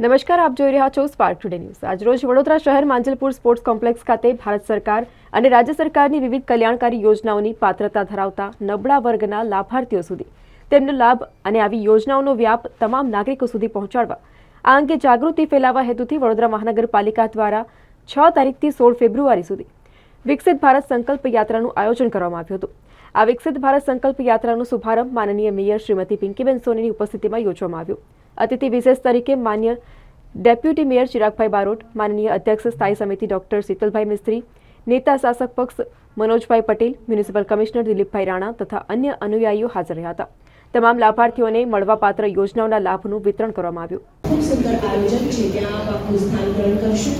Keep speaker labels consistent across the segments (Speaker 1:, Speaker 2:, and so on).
Speaker 1: નમસ્કાર, આપ જોઈ રહ્યા છો સ્પાર્ક ટુડે ન્યૂઝ આજરોજ વડોદરા શહેર માંજલપુર સ્પોર્ટ્સ કોમ્પ્લેક્સ ખાતે ભારત સરકાર અને રાજ્ય સરકારની વિવિધ કલ્યાણકારી યોજનાઓની પાત્રતા ધરાવતા નબળા વર્ગના લાભાર્થીઓ સુધી. તેમનો લાભ અને આવી યોજનાઓનો વ્યાપ તમામ નાગરિકો સુધી પહોંચાડવા. આ અંગે જાગૃતિ ફેલાવવા હેતુથી વડોદરા મહાનગરપાલિકા દ્વારા છ તારીખથી સોળ ફેબ્રુઆરી સુધી વિકસિત ભારત સંકલ્પ યાત્રાનું આયોજન કરવામાં આવ્યું હતું. આ વિકસિત ભારત સંકલ્પ યાત્રાનો શુભારંભ માનનીય મેયર શ્રીમતી પિંકીબેન સોનીની ઉપસ્થિતિમાં યોજવામાં આવ્યો. અતિથિ વિશેષ તરીકે માન્ય ડેપ્યુટી મેયર ચિરાગભાઈ બારોટ, માનનીય અધ્યક્ષ સ્થાયી સમિતિ ડોક્ટર શીતલભાઈ મિસ્ત્રી, નેતા શાસક પક્ષ મનોજભાઈ પટેલ, મ્યુનિસિપલ કમિશનર દિલીપભાઈ રાણા તથા અન્ય અનુયાયીઓ હાજર રહ્યા હતા. તમામ લાભાર્થીઓને મળવાપાત્ર યોજનાઓના લાભનું વિતરણ કરવામાં આવ્યું.
Speaker 2: ખૂબ સુંદર આયોજન છે ત્યાં બાપુ સ્થાન ગ્રહણ કરશું.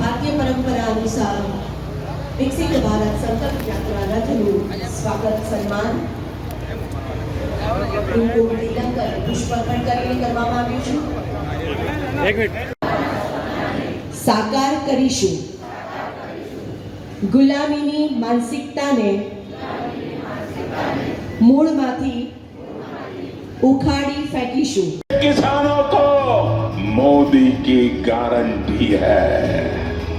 Speaker 2: ભારતીય પરંપરા અનુસાર વિકસિત ભારત સંકલ્પ યાત્રા રથનું સ્વાગત સન્માન કુમકુમ તિલક અને પુષ્પાર્પણ કરીને કરવામાં આવ્યું છે સાકાર કરીશું ગુલામીની માનસિકતાને મૂળમાંથી ઉખાડી ફેંકીશું
Speaker 3: किसानों को मोदी की गारंटी है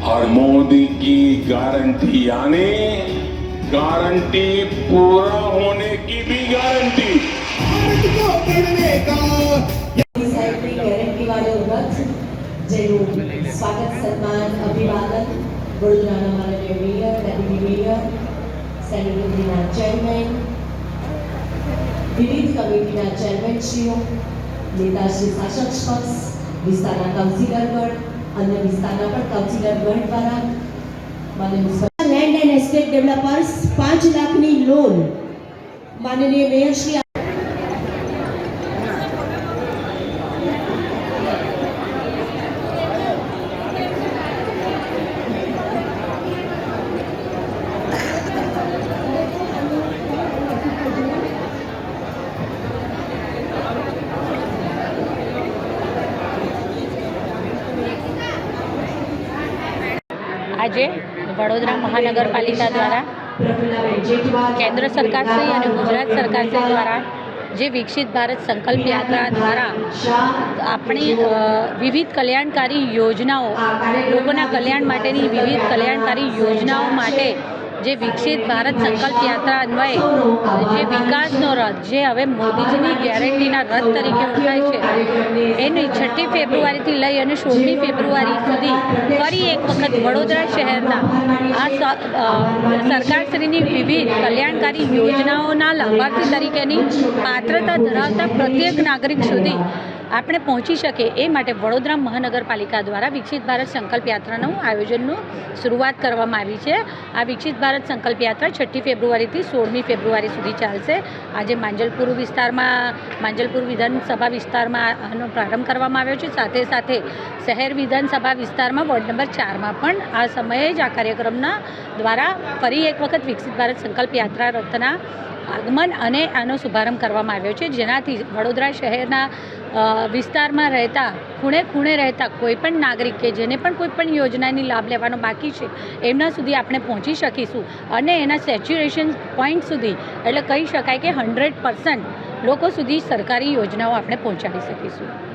Speaker 3: और मोदी की गारंटी यानी गारंटी पूरा होने
Speaker 2: મેયર મેયર નેતાશ્રી શાસક પક્ષ વિસ્તારના કાઉન્સિલરગણ અન્ય વિસ્તારના પણ કાઉન્સિલરગણ દ્વારા માનનીય લેન્ડ એન્ડ એસ્ટેટ ડેવલપર્સ પાંચ લાખની લોન માનનીય મેયરશ્રી
Speaker 4: આજે વડોદરા મહાનગરપાલિકા દ્વારા કેન્દ્ર સરકારશ્રી અને ગુજરાત સરકારશ્રી દ્વારા જે વિકસિત ભારત સંકલ્પ યાત્રા દ્વારા આપણી વિવિધ કલ્યાણકારી યોજનાઓ, લોકોના કલ્યાણ માટેની વિવિધ કલ્યાણકારી યોજનાઓ માટે જે વિકસિત ભારત સંકલ્પ યાત્રા અન્વયે જે વિકાસનો રથ જે હવે મોદીજીની ગેરંટીના રથ તરીકે ઓળખાય છે, એની છઠ્ઠી ફેબ્રુઆરીથી લઈ અને સોળમી ફેબ્રુઆરી સુધી ફરી એક વખત વડોદરા શહેરના આ સરકારશ્રીની વિવિધ કલ્યાણકારી યોજનાઓના લાભાર્થી તરીકેની પાત્રતા ધરાવતા પ્રત્યેક નાગરિક સુધી આપણે પહોંચી શકે એ માટે વડોદરા મહાનગરપાલિકા દ્વારા વિકસિત ભારત સંકલ્પ યાત્રાનું આયોજનનું શરૂઆત કરવામાં આવી છે. આ વિકસિત ભારત સંકલ્પ યાત્રા છઠ્ઠી ફેબ્રુઆરીથી સોળમી ફેબ્રુઆરી સુધી ચાલશે. આજે માંજલપુર વિસ્તારમાં, માંજલપુર વિધાનસભા વિસ્તારમાં આનો પ્રારંભ કરવામાં આવ્યો છે. સાથે સાથે શહેર વિધાનસભા વિસ્તારમાં વોર્ડ નંબર ચારમાં પણ આ સમયે જ આ કાર્યક્રમના દ્વારા ફરી એક વખત વિકસિત ભારત સંકલ્પ યાત્રા રથના આગમન અને આનો શુભારંભ કરવામાં આવ્યો છે. જેનાથી વડોદરા શહેરના વિસ્તારમાં રહેતા, ખૂણે ખૂણે રહેતા કોઈ પણ નાગરિક કે જેને પણ કોઈ પણ યોજનાની લાભ લેવાનો બાકી છે, એમના સુધી આપણે પહોંચી શકીશું. અને એના સેચ્યુરેશન પોઈન્ટ સુધી, એટલે કહી શકાય કે હંડ્રેડ લોકો સુધી સરકારી યોજનાઓ આપણે પહોંચાડી શકીશું.